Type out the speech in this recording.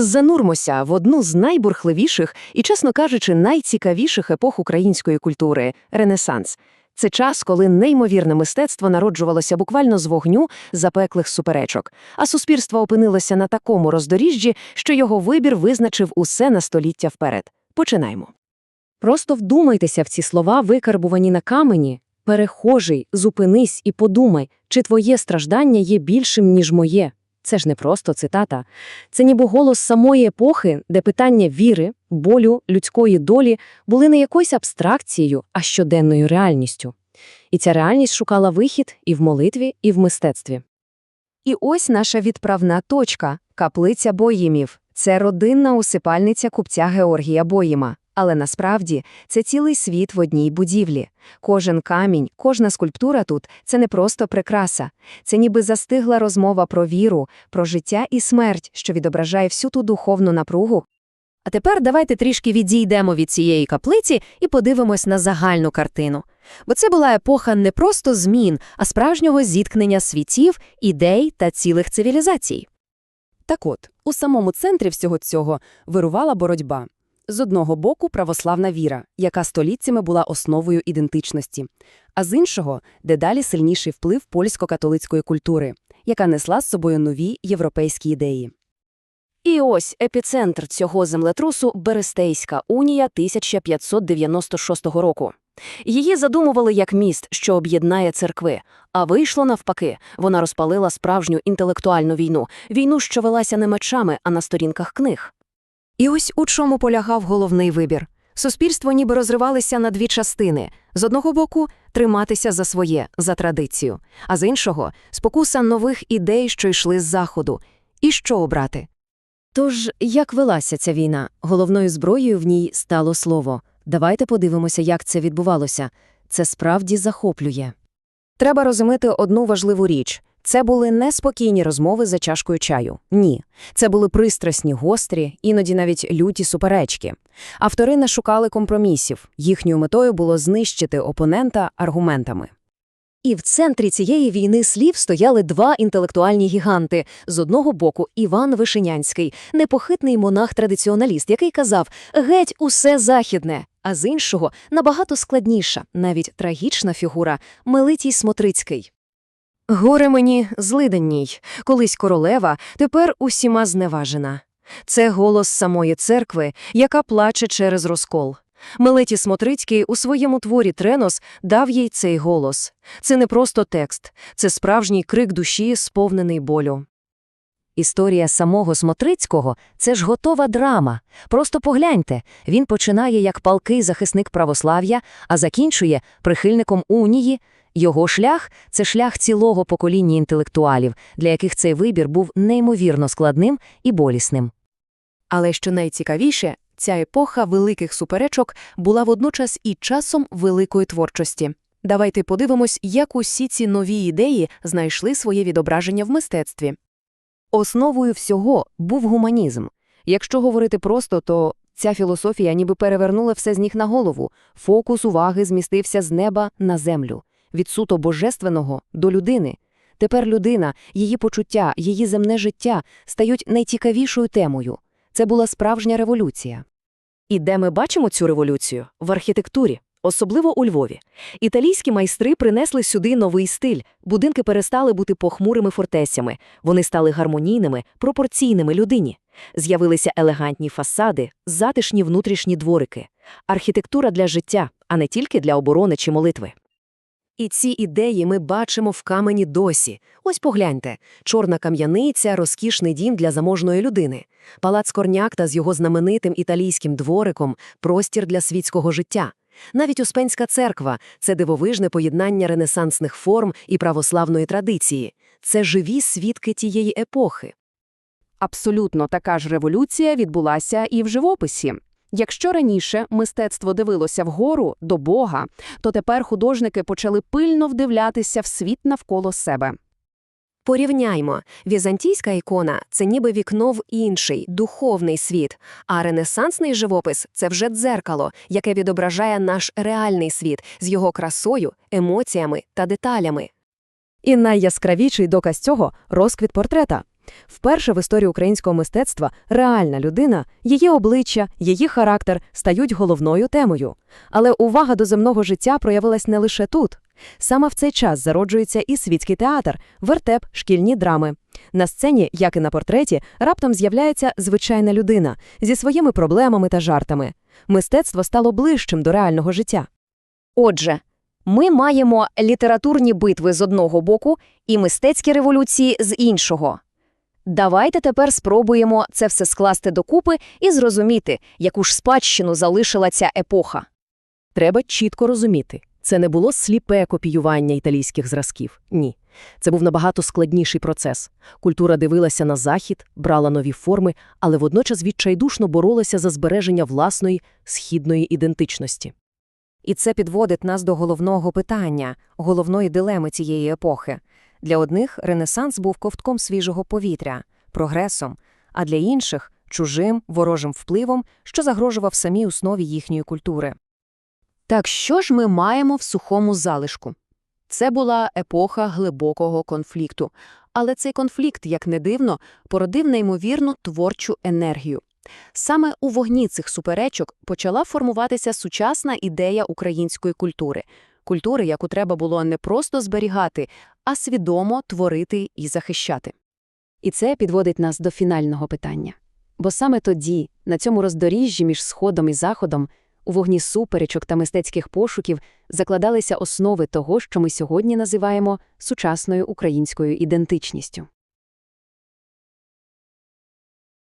Занурмося в одну з найбурхливіших і, чесно кажучи, найцікавіших епох української культури Ренесанс. Це час, коли неймовірне мистецтво народжувалося буквально з вогню запеклих суперечок, а суспільство опинилося на такому роздоріжжі, що його вибір визначив усе на століття вперед. Починаємо. Просто вдумайтеся в ці слова, викарбувані на камені. Перехожий, зупинись і подумай, чи твоє страждання є більшим, ніж моє. Це ж не просто цитата. Це ніби голос самої епохи, де питання віри, болю, людської долі були не якоюсь абстракцією, а щоденною реальністю. І ця реальність шукала вихід і в молитві, і в мистецтві. І ось наша відправна точка – каплиця Боїмів. Це родинна усипальниця купця Георгія Боїма. Але насправді це цілий світ в одній будівлі. Кожен камінь, кожна скульптура тут – це не просто прикраса. Це ніби застигла розмова про віру, про життя і смерть, що відображає всю ту духовну напругу. А тепер давайте трішки відійдемо від цієї каплиці і подивимось на загальну картину. Бо це була епоха не просто змін, а справжнього зіткнення світів, ідей та цілих цивілізацій. Так от, у самому центрі всього цього вирувала боротьба. З одного боку православна віра, яка століттями була основою ідентичності, а з іншого – дедалі сильніший вплив польсько-католицької культури, яка несла з собою нові європейські ідеї. І ось епіцентр цього землетрусу – Берестейська унія 1596 року. Її задумували як міст, що об'єднає церкви. А вийшло навпаки. Вона розпалила справжню інтелектуальну війну. Війну, що велася не мечами, а на сторінках книг. І ось у чому полягав головний вибір. Суспільство ніби розривалися на дві частини. З одного боку – триматися за своє, за традицію, а з іншого – спокуса нових ідей, що йшли з заходу. І що обрати? Тож, як велася ця війна? Головною зброєю в ній стало слово. Давайте подивимося, як це відбувалося. Це справді захоплює. Треба розуміти одну важливу річ. Це були не спокійні розмови за чашкою чаю. Ні. Це були пристрасні, гострі, іноді навіть люті суперечки. Автори не шукали компромісів. Їхньою метою було знищити опонента аргументами. І в центрі цієї війни слів стояли два інтелектуальні гіганти. З одного боку Іван Вишенянський, непохитний монах-традиціоналіст, який казав «геть усе західне», а з іншого набагато складніша, навіть трагічна фігура Мелитій Смотрицький. Горе мені злиденній, колись королева, тепер усіма зневажена. Це голос самої церкви, яка плаче через розкол. Мелеті Смотрицький у своєму творі Тренос дав їй цей голос. Це не просто текст, це справжній крик душі, сповнений болю. Історія самого Смотрицького – це ж готова драма. Просто погляньте, він починає як палкий захисник православ'я, а закінчує прихильником унії. Його шлях – це шлях цілого покоління інтелектуалів, для яких цей вибір був неймовірно складним і болісним. Але що найцікавіше, ця епоха великих суперечок була водночас і часом великої творчості. Давайте подивимось, як усі ці нові ідеї знайшли своє відображення в мистецтві. Основою всього був гуманізм. Якщо говорити просто, то ця філософія ніби перевернула все з ніг на голову, фокус уваги змістився з неба на землю, від суто божественного до людини. Тепер людина, її почуття, її земне життя стають найцікавішою темою. Це була справжня революція. І де ми бачимо цю революцію? В архітектурі, особливо у Львові. Італійські майстри принесли сюди новий стиль. Будинки перестали бути похмурими фортецями, вони стали гармонійними, пропорційними людині. З'явилися елегантні фасади, затишні внутрішні дворики. Архітектура для життя, а не тільки для оборони чи молитви. І ці ідеї ми бачимо в камені досі. Ось погляньте. Чорна кам'яниця – розкішний дім для заможної людини. Палац Корняк та з його знаменитим італійським двориком – простір для світського життя. Навіть Успенська церква – це дивовижне поєднання ренесансних форм і православної традиції. Це живі свідки тієї епохи. Абсолютно така ж революція відбулася і в живописі. Якщо раніше мистецтво дивилося вгору до Бога, то тепер художники почали пильно вдивлятися в світ навколо себе. Порівняймо. Візантійська ікона – це ніби вікно в інший, духовний світ, а ренесансний живопис – це вже дзеркало, яке відображає наш реальний світ з його красою, емоціями та деталями. І найяскравіший доказ цього – розквіт портрета. Вперше в історії українського мистецтва реальна людина, її обличчя, її характер стають головною темою. Але увага до земного життя проявилась не лише тут. Саме в цей час зароджується і світський театр, вертеп, шкільні драми. На сцені, як і на портреті, раптом з'являється звичайна людина зі своїми проблемами та жартами. Мистецтво стало ближчим до реального життя. Отже, ми маємо літературні битви з одного боку і мистецькі революції з іншого. Давайте тепер спробуємо це все скласти докупи і зрозуміти, яку ж спадщину залишила ця епоха. Треба чітко розуміти, це не було сліпе копіювання італійських зразків. Ні. Це був набагато складніший процес. Культура дивилася на захід, брала нові форми, але водночас відчайдушно боролася за збереження власної східної ідентичності. І це підводить нас до головного питання, головної дилеми цієї епохи. Для одних Ренесанс був ковтком свіжого повітря, прогресом, а для інших – чужим, ворожим впливом, що загрожував самій основі їхньої культури. Так що ж ми маємо в сухому залишку? Це була епоха глибокого конфлікту. Але цей конфлікт, як не дивно, породив неймовірну творчу енергію. Саме у вогні цих суперечок почала формуватися сучасна ідея української культури. Культури, яку треба було не просто зберігати, а свідомо творити і захищати. І це підводить нас до фінального питання. Бо саме тоді, на цьому роздоріжжі між Сходом і Заходом, у вогні суперечок та мистецьких пошуків закладалися основи того, що ми сьогодні називаємо сучасною українською ідентичністю.